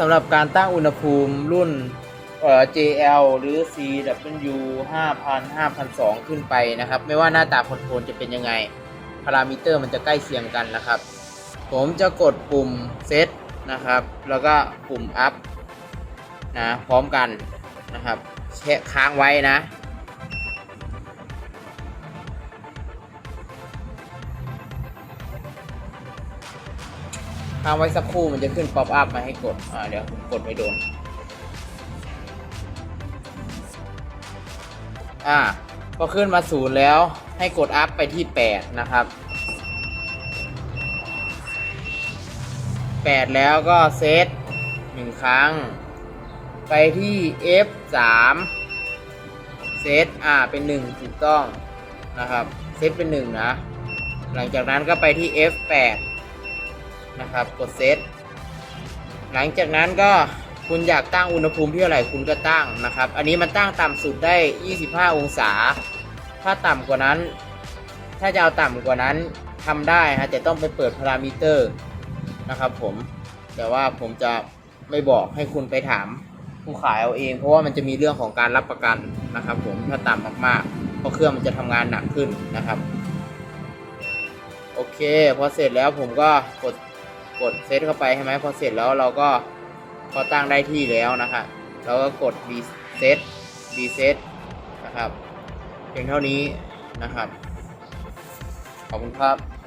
สำหรับการตั้งอุณหภูมิรุ่นเอ่อ JL หรือ CW 5000 5002 ขึ้นไปนะครับ ไม่ว่าหน้าตาคอนโทรลจะเป็นยังไง พารามิเตอร์มันจะใกล้เคียงกันนะครับ ผมจะกดปุ่มเซตนะครับ แล้วก็ปุ่มอัพนะ พร้อมกันนะครับแช่ค้างไว้นะ ค้างไว้สักครู่มันจะขึ้นป๊อปอัพมาให้กด อ่า เดี๋ยวผมกดไม่โดน อ่าพอขึ้นมาศูนย์แล้ว ให้กดอัพไปที่ 8 นะครับ 8 แล้วก็เซตหนึ่งครั้ง ไปที่ F3 เซตอ่า เป็น 1 ถูกต้องนะครับ เซตเป็น 1 นะ หลังจากนั้นก็ไปที่ F8 นะครับ กดเซตหลังจากนั้นก็คุณอยากตั้งอุณหภูมิที่เท่าไหร่คุณก็ตั้งนะครับ อันนี้มันตั้งต่ำสุดได้ 25 องศา ถ้าต่ำกว่านั้น ถ้าจะเอาต่ำกว่านั้นทำได้ฮะแต่ต้องไปเปิดพารามิเตอร์นะครับผม แต่ว่าผมจะไม่บอกให้คุณไปถามผู้ขายเอาเอง เพราะว่ามันจะมีเรื่องของการรับประกันนะครับ ผม ถ้าต่ำมากๆ เพราะเครื่องมันจะทำงานหนักขึ้นนะครับ โอเค พอเสร็จแล้วผมก็กด กดเซตเข้าไปใช่ไหมพอเสร็จแล้วเราก็พอตั้งได้ที่แล้วนะครับเราก็กด reset reset นะครับเพียงเท่านี้นะครับ ขอบคุณครับ